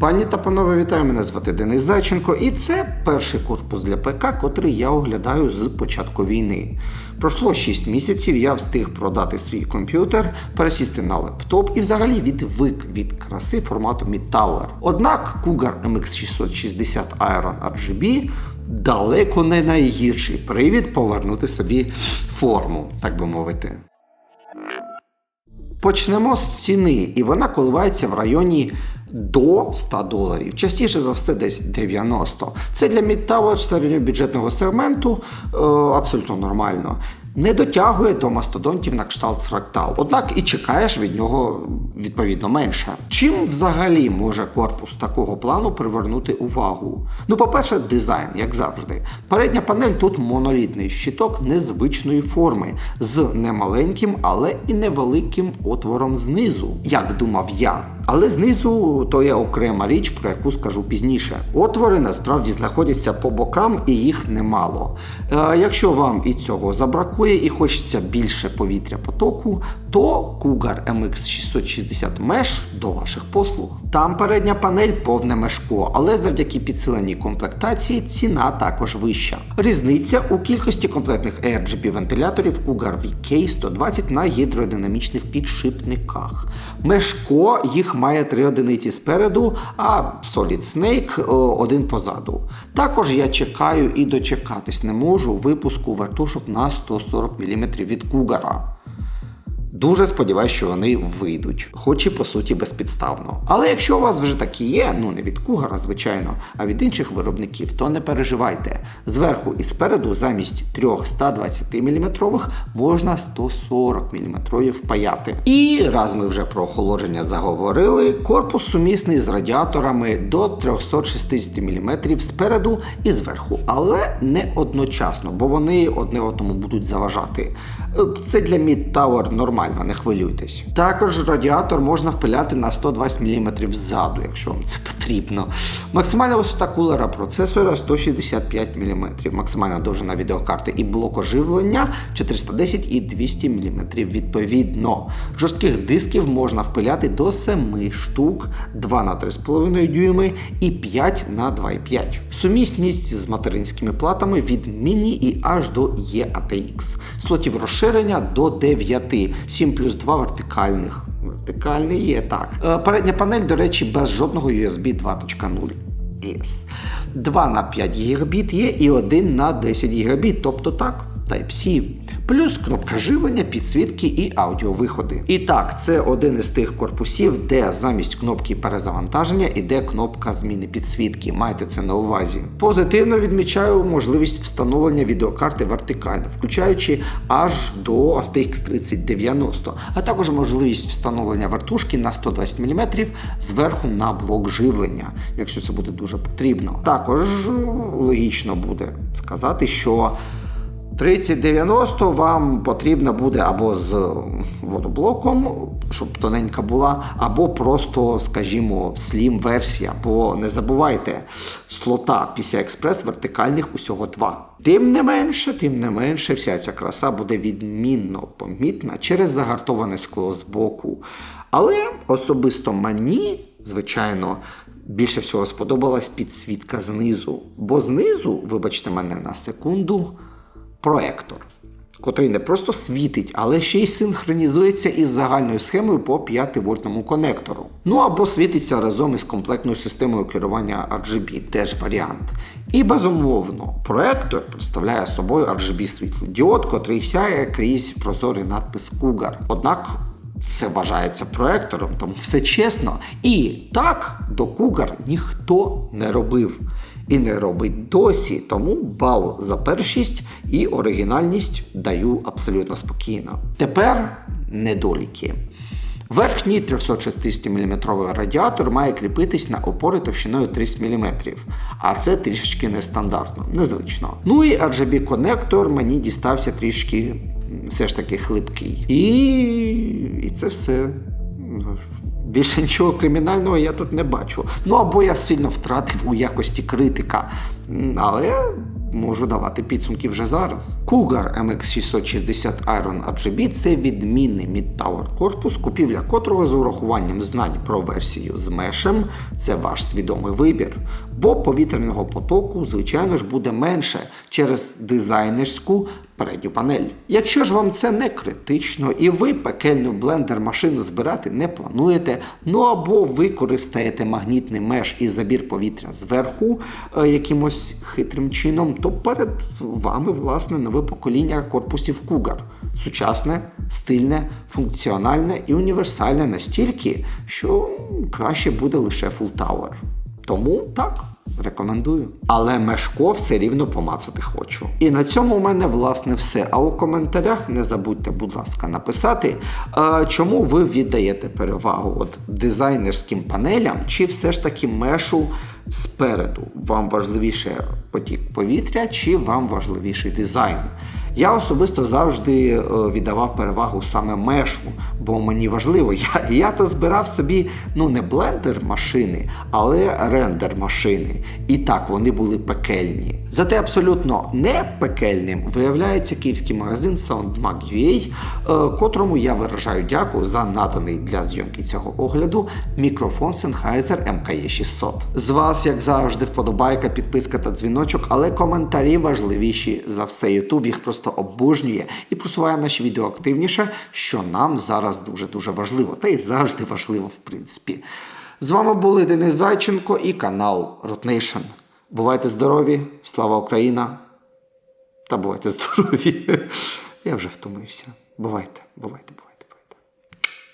Пані та панове, вітаю! Мене звати Денис Зайченко, і це перший корпус для ПК, котрий я оглядаю з початку війни. Пройшло 6 місяців, я встиг продати свій комп'ютер, пересісти на лептоп і взагалі відвик від краси формату Mid Однак Cougar MX660 Iron RGB далеко не найгірший привід повернути собі форму, так би мовити. Почнемо з ціни, і вона коливається в районі до 100 доларів. Частіше за все, десь 90. Це для мідтавер середньобюджетного сегменту е, абсолютно нормально. Не дотягує до мастодонтів на кшталт фрактал. Однак і чекаєш від нього відповідно менше. Чим взагалі може корпус такого плану привернути увагу? Ну, по-перше, дизайн, як завжди. Передня панель тут монолітний щиток незвичної форми з немаленьким, але і невеликим отвором знизу, як думав я. Але знизу то є окрема річ, про яку скажу пізніше. Отвори насправді знаходяться по бокам і їх немало. Е, якщо вам і цього забракує і хочеться більше повітря потоку, то Cougar MX660 Mesh до ваших послуг. Там передня панель повне мешко, але завдяки підсиленій комплектації ціна також вища. Різниця у кількості комплектних RGB вентиляторів Cougar VK 120 на гідродинамічних підшипниках. Мешко їх має три одиниці спереду, а Solid Snake один позаду. Також я чекаю і дочекатись не можу випуску вертушок на 140 мм від Cougar. Дуже сподіваюся, що вони вийдуть, хоч і по суті безпідставно. Але якщо у вас вже такі є, ну не від Кугара, звичайно, а від інших виробників, то не переживайте. Зверху і спереду замість трьох 120 мм можна 140 мм впаяти. І раз ми вже про охолодження заговорили, корпус сумісний з радіаторами до 360 мм спереду і зверху, але не одночасно, бо вони одне одному будуть заважати. Е, Це для Mid Tower нормально, не хвилюйтесь. Також радіатор можна впиляти на 120 мм ззаду, якщо вам це потрібно. Максимальна висота кулера процесора 165 мм, максимальна довжина відеокарти і блок оживлення 410 і 200 мм відповідно. Жорстких дисків можна впиляти до 7 штук, 2 на 3,5 дюйми і 5 на 2,5. Сумісність з материнськими платами від Mini і аж до EATX. Слотів розширення до 9, 7 плюс 2 вертикальних. Вертикальний є так. Е, Передня панель, до речі, без жодного USB 2.0. Yes. 2 на 5 гігабіт є і 1 на 10 гігабіт, тобто так, Type-C. Плюс кнопка живлення, підсвітки і аудіовиходи. І так, це один із тих корпусів, де замість кнопки перезавантаження іде кнопка зміни підсвітки. Майте це на увазі. Позитивно відмічаю можливість встановлення відеокарти вертикально, включаючи аж до RTX 3090, а також можливість встановлення вертушки на 120 мм зверху на блок живлення, якщо це буде дуже потрібно. Також логічно буде сказати, що 3090 вам потрібно буде або з водоблоком, щоб тоненька була, або просто, скажімо, слім версія. Бо не забувайте, слота PCI Express вертикальних усього два. Тим не менше, тим не менше, вся ця краса буде відмінно помітна через загартоване скло з боку. Але особисто мені, звичайно, більше всього сподобалась підсвітка знизу. Бо знизу, вибачте мене на секунду, проектор, котрий не просто світить, але ще й синхронізується із загальною схемою по 5 вольтному конектору. Ну або світиться разом із комплектною системою керування RGB, теж варіант. І безумовно, проектор представляє собою RGB світлодіод, котрий сяє крізь прозорий надпис Cougar. Однак це вважається проектором, тому все чесно. І так до Cougar ніхто не робив. І не робить досі, тому бал за першість і оригінальність даю абсолютно спокійно. Тепер недоліки. Верхній 360 мм радіатор має кріпитись на опори товщиною 30 мм, а це трішечки нестандартно, незвично. Ну і RGB конектор мені дістався трішки все ж таки хлипкий. І, і це все. Більше нічого кримінального я тут не бачу. Ну або я сильно втратив у якості критика. Але можу давати підсумки вже зараз. Cougar MX660 Iron RGB – це відмінний mid-tower корпус, купівля котрого з урахуванням знань про версію з мешем це ваш свідомий вибір. Бо повітряного потоку, звичайно ж, буде менше через дизайнерську передню панель. Якщо ж вам це не критично і ви пекельну блендер машину збирати не плануєте, ну або ви користаєте магнітний меш і забір повітря зверху е, якимось хитрим чином, то перед вами власне нове покоління корпусів Cougar. Сучасне, стильне, функціональне і універсальне настільки, що краще буде лише Full Tower. Тому так, рекомендую. Але мешко все рівно помацати хочу. І на цьому у мене власне все. А у коментарях не забудьте, будь ласка, написати, е, чому ви віддаєте перевагу от дизайнерським панелям, чи все ж таки мешу спереду. Вам важливіше потік повітря, чи вам важливіший дизайн. Я особисто завжди е, віддавав перевагу саме мешу, бо мені важливо, я, я то збирав собі ну не блендер машини, але рендер машини. І так вони були пекельні. Зате абсолютно не пекельним виявляється київський магазин SoundMag.ua, е, котрому я виражаю дяку за наданий для зйомки цього огляду мікрофон Sennheiser MKE 600. З вас, як завжди, вподобайка, підписка та дзвіночок, але коментарі важливіші за все. YouTube їх просто обожнює і просуває наші відео активніше, що нам зараз дуже-дуже важливо, та й завжди важливо, в принципі. З вами були Денис Зайченко і канал Ротнейшн. Бувайте здорові, слава Україна! Та бувайте здорові. Я вже втомився. Бувайте, бувайте, бувайте.